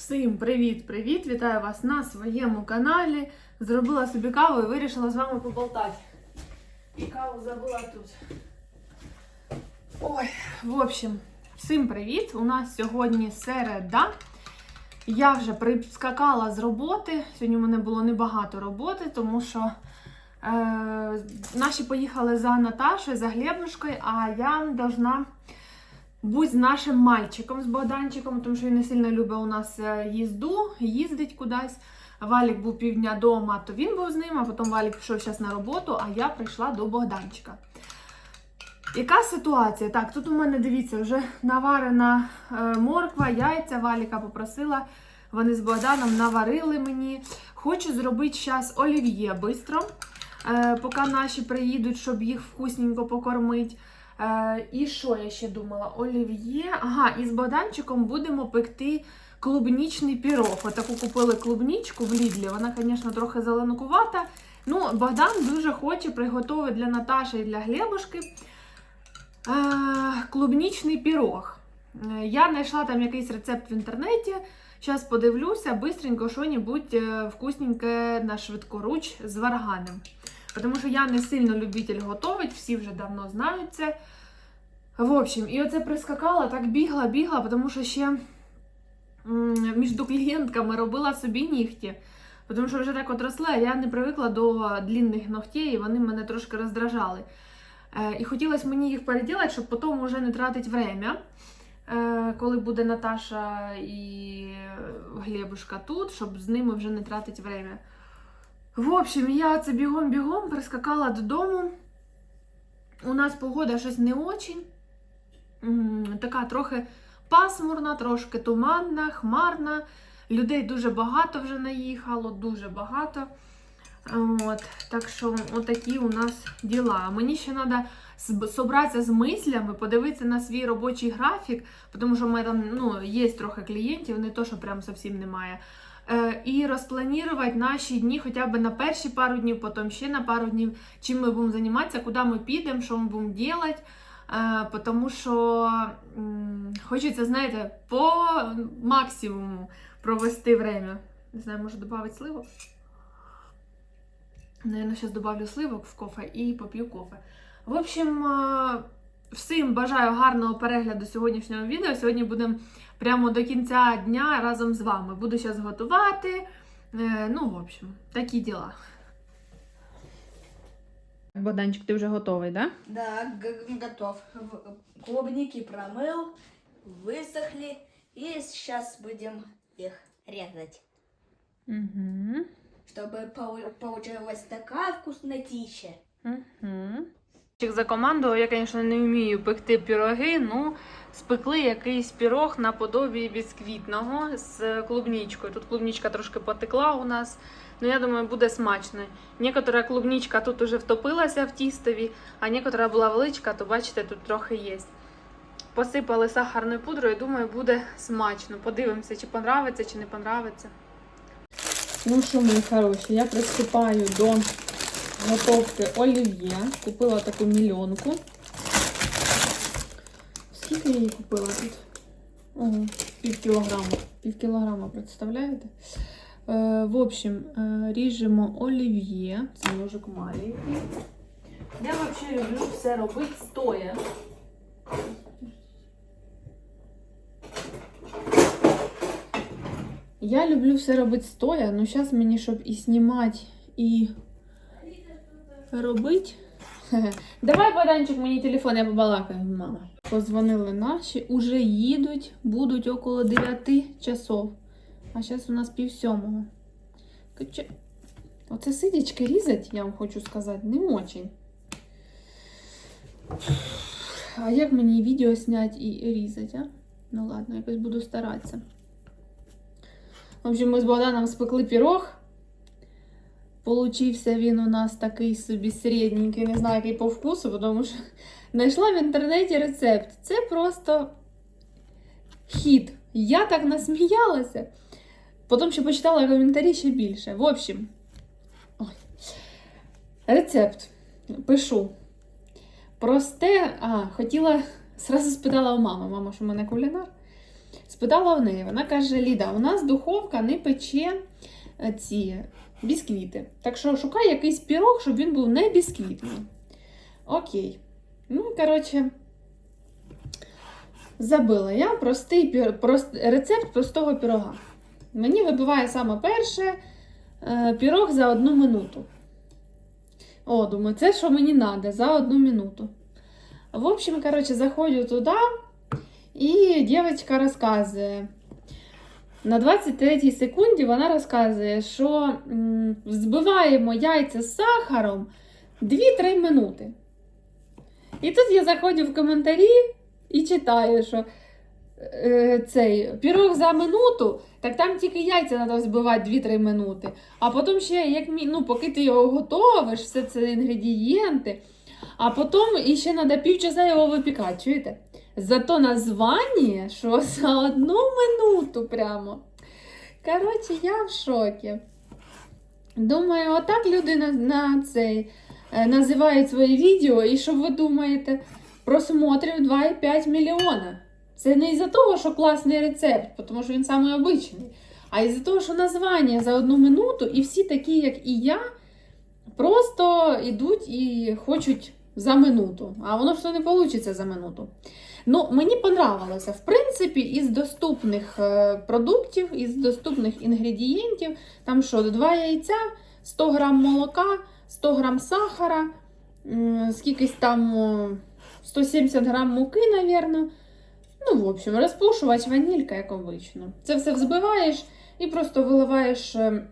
Всім привіт-привіт! Вітаю вас на своєму каналі. Зробила собі каву і вирішила з вами поболтати. І каву забула тут. Ой, в общем, всім привіт! У нас сьогодні середа. Я вже прискакала з роботи. Сьогодні у мене було небагато роботи, тому що е, наші поїхали за Наташою, за Глебушкою, а я должна будь з нашим мальчиком, з Богданчиком, тому що він не сильно любить у нас е, їзду, їздить кудись. Валік був півдня вдома, то він був з ним, а потім Валік пішов зараз на роботу, а я прийшла до Богданчика. Яка ситуація? Так, тут у мене, дивіться, вже наварена е, морква, яйця Валіка попросила. Вони з Богданом наварили мені. Хочу зробити зараз олів'є швидко, е, поки наші приїдуть, щоб їх вкусненько покормити. Е, і що я ще думала? Олів'є. Ага, і з Богданчиком будемо пекти клубнічний пірог. Отаку купили клубнічку в Лідлі. Вона, звісно, трохи зеленкувата. Ну, Богдан дуже хоче приготувати для Наташі і для Глебушки е, клубнічний пірог. Е, Я знайшла там якийсь рецепт в інтернеті. Зараз подивлюся, бистренько що-небудь е, вкусненьке на швидкоруч з варганем. Тому що я не сильно любитель готувати, всі вже давно знають це. В общем, і оце прискакала, так бігла, бігла, тому що ще між клієнтками робила собі нігті. Тому що вже так от росли, а я не привикла до длінних ногтей, і вони мене трошки роздражали. Е, і хотілося мені їх переділати, щоб потім вже не тратити время, е, коли буде Наташа і Глебушка тут, щоб з ними вже не тратити время. В общем, я це бігом-бігом прискакала додому. У нас погода щось не очень. Така трохи пасмурна, трошки туманна, хмарна. Людей дуже багато вже наїхало, дуже багато. От, так що отакі у нас діла. Мені ще треба зібратися з мислями, подивитися на свій робочий графік, тому що в мене там ну, є трохи клієнтів, не то, що прям зовсім немає. Е, і розпланувати наші дні хоча б на перші пару днів, потім ще на пару днів, чим ми будемо займатися, куди ми підемо, що ми будемо робити. Е, тому що хочеться, знаєте, по максимуму провести время. Не знаю, може додати сливок? Наверное, зараз добавлю сливок в кофе і поп'ю кофе. В общем, е, всім бажаю гарного перегляду сьогоднішнього відео. Сьогодні будемо прямо до кінця дня разом з вами. Буду зараз готувати. Е, Ну, в общем, такі діла. Богданчик, ти вже готовий, так? Да, г- готов. В- Клубники промыл, высохли, и сейчас будем их резать, Угу. чтобы пол- получилась такая вкуснотища. Угу. За команду я, звісно, не вмію пекти піроги, ну спекли якийсь пірог наподобі бісквітного з клубнічкою. Тут клубнічка трошки потекла у нас. Ну, я думаю, буде смачно. Некотора клубнічка тут уже втопилася в тістові, а некотора була величка, то бачите, тут трохи є. Посипали сахарною пудрою, думаю, буде смачно. Подивимося, чи понравиться, чи не понравиться. Ну що, мої хороші, я приступаю до готовки олів'є. Купила таку мільйонку. Скільки я її купила тут? Ого, пів кілограма. Пів кілограма, представляєте? Е, в общем, е, ріжемо олів'є. Це ножик маленький. Я взагалі люблю все робити стоя. Я люблю все робити стоя, але зараз мені, щоб і знімати, і робити. Давай, Богданчик, мені телефон, я побалакаю, мама. Позвонили наші, уже їдуть, будуть около 9 часов. А зараз у нас пів сьомого. Оце сидячки різать, я вам хочу сказати, не очень. А як мені відео зняти і різати, а? Ну ладно, якось буду старатися. В общем, ми з Богданом спекли пірог. Получився він у нас такий собі середненький, не знаю, який по вкусу, тому що знайшла в інтернеті рецепт. Це просто хід. Я так насміялася. Потім ще почитала коментарі ще більше. В общем, ой. рецепт пишу. Просте, а, хотіла, зразу спитала у мами, мама, що в мене кулінар. спитала в неї, вона каже: Ліда, у нас духовка не пече ці бісквіти. Так що шукай якийсь пірог, щоб він був не бісквітний. Окей. Ну, коротше, забила я простий пір... прост... рецепт простого пірога. Мені вибиває саме перше е, пірог за одну минуту. О, думаю, це що мені треба за одну минуту. В общем, короче, заходжу туди, і дівчинка розказує. На 23 секунді вона розказує, що м, збиваємо яйця з сахаром 2-3 минути. І тут я заходжу в коментарі і читаю, що е, цей пірог за минуту, так там тільки яйця треба збивати 2-3 минути. А потім ще, як ну, поки ти його готовиш, все це інгредієнти. А потім іще треба півчаса його випікати, чуєте? Зато названня, що за одну минуту прямо. Коротше, я в шокі. Думаю, отак люди на, на цей е, називають свої відео, і що ви думаєте? Просмотрів 2,5 мільйона. Це не із-за того, що класний рецепт, тому що він самий обичний, а із-за того, що названня за одну минуту, і всі такі, як і я, просто йдуть і хочуть за минуту. А воно ж то не вийде за минуту. Ну, мені понравилося. В принципі, із доступних е, продуктів, із доступних інгредієнтів, там що, два яйця, 100 грам молока, 100 грам сахара, скількись там 170 грам муки, навірно. Ну, в общем, розпушувач, ванілька, як обично. Це все взбиваєш і просто виливаєш е,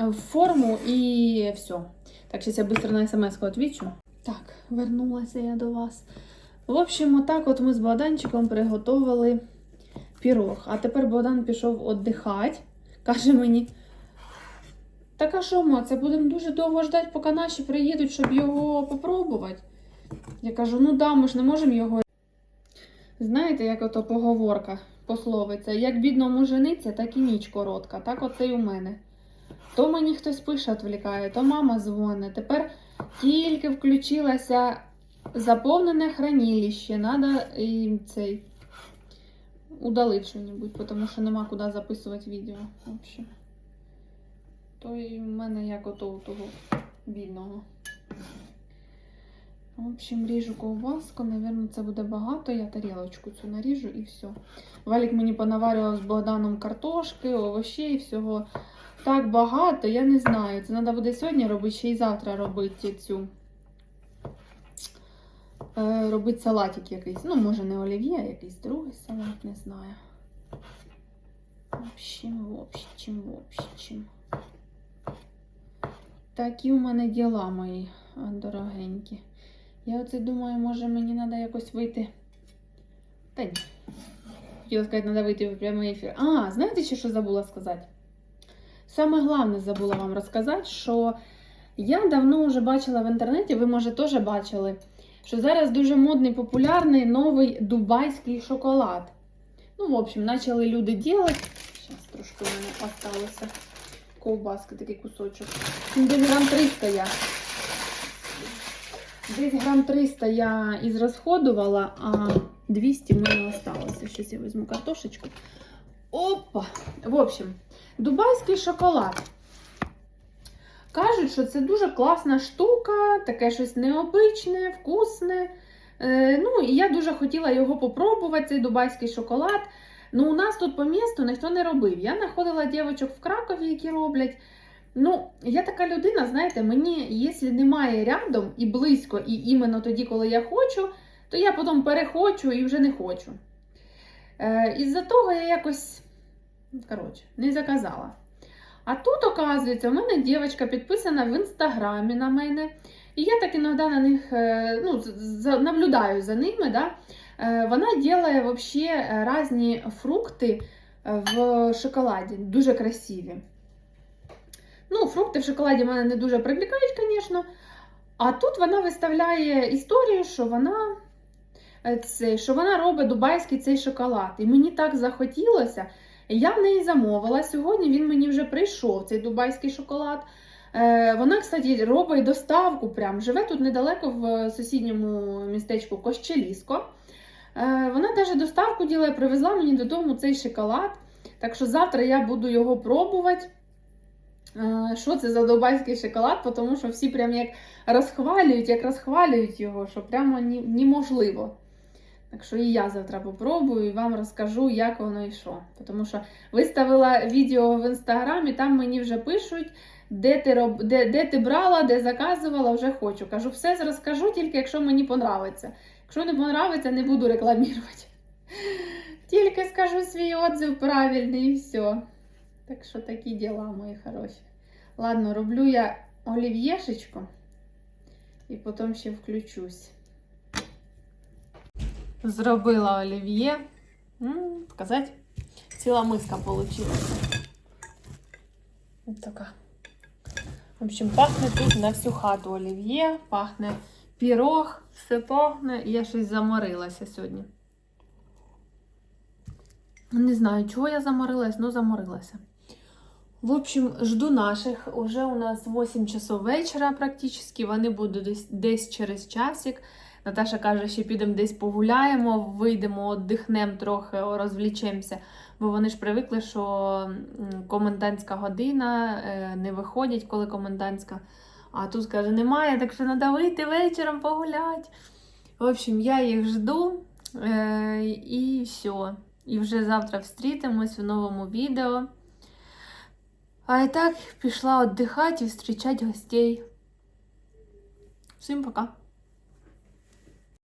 в форму і все. Так, зараз я швидко на смс-ку відвічу. Так, вернулася я до вас. В общем, отак от ми з Богданчиком приготували пірог. А тепер Богдан пішов віддихати. Каже мені. Так а що, ма, це будемо дуже довго ждати, поки наші приїдуть, щоб його попробувати. Я кажу, ну да, ми ж не можемо його. Знаєте, як ото поговорка, пословиця, як бідному жениться, так і ніч коротка. Так оце й у мене. То мені хтось пише, відвлікає, то мама дзвонить. Тепер тільки включилася заповнене хранилище. Надо і цей удалити що-небудь, тому що нема куди записувати відео. В общем. То і в мене як у того бідного. В общем, ріжу ковбаску, Навірно, це буде багато. Я тарілочку цю наріжу і все. Валік мені понаварював з Богданом картошки, овочей, всього так багато, я не знаю. Це треба буде сьогодні робити, ще й завтра робити цю. Е, робити салатик якийсь. Ну, може, не олів'є, а якийсь другий салат, не знаю. В общем, в общем, в общем. Такі у мене діла мої дорогенькі. Я оце думаю, може мені треба якось вийти. Та ні. Хотіла сказати, треба вийти в прямий ефір. А, знаєте ще, що забула сказати? Саме головне забула вам розказати, що я давно вже бачила в інтернеті, ви, може, теж бачили, що зараз дуже модний, популярний новий дубайський шоколад. Ну, в общем, почали люди робити. Зараз трошки у мене осталося ковбаски, такий кусочок. Десь грам 300 я. Десь грам 300 я ізрасходувала, а 200 в мене осталося. Щось я візьму картошечку. Опа! В общем, дубайський шоколад. Кажуть, що це дуже класна штука, таке щось необичне, вкусне. Е, ну, і я дуже хотіла його попробувати, цей дубайський шоколад. Ну, у нас тут по місту ніхто не робив. Я знаходила дівчаток в Кракові, які роблять. Ну, я така людина, знаєте, мені, якщо немає рядом і близько, і іменно тоді, коли я хочу, то я потім перехочу і вже не хочу. Е, Із-за того я якось, коротше, не заказала. А тут, оказується, у мене дівчинка підписана в інстаграмі на мене. І я так іноді на них е, ну, наблюдаю за ними. Да? Е, Вона робить вообще е, різні фрукти в шоколаді, дуже красиві. Ну, фрукти в шоколаді мене не дуже привлікають, звісно. А тут вона виставляє історію, що вона, це, що вона робить дубайський цей шоколад. І мені так захотілося. Я в неї замовила. Сьогодні він мені вже прийшов, цей дубайський шоколад. Е, вона, кстати, робить доставку. Прям живе тут недалеко в сусідньому містечку Кощеліско. Е, Вона навіть доставку діла, привезла мені додому цей шоколад. Так що завтра я буду його пробувати. Е, Що це за дубайський шоколад? Тому що всі прям як розхвалюють, як розхвалюють його, що прямо неможливо. Так що і я завтра попробую і вам розкажу, як воно і що. Тому що виставила відео в інстаграмі, там мені вже пишуть, де ти, роб... де, де ти брала, де заказувала, вже хочу. Кажу, все розкажу, тільки якщо мені понравиться. Якщо не понравиться, не буду рекламувати. Тільки скажу свій отзыв правильний і все. Так що такі діла, мої хороші. Ладно, роблю я олів'єшечку і потім ще включусь. Зробила олів'є. Показати? Ціла миска вийшла. Така. В общем, пахне тут на всю хату олів'є, пахне пірог, все пахне. Я щось заморилася сьогодні. Не знаю, чого я заморилась, але заморилася. В общем, жду наших. Уже у нас 8 часов вечора практично. Вони будуть десь через часик. Наташа каже, що підемо десь погуляємо, вийдемо, віддихнемо трохи, розвлічемося. Бо вони ж привикли, що комендантська година е, не виходять, коли комендантська. А тут каже, немає, так що треба вийти вечором погуляти. В общем, я їх жду е, і все. І вже завтра встрітимось в новому відео. А і так пішла віддихати і зустрічати гостей. Всім пока!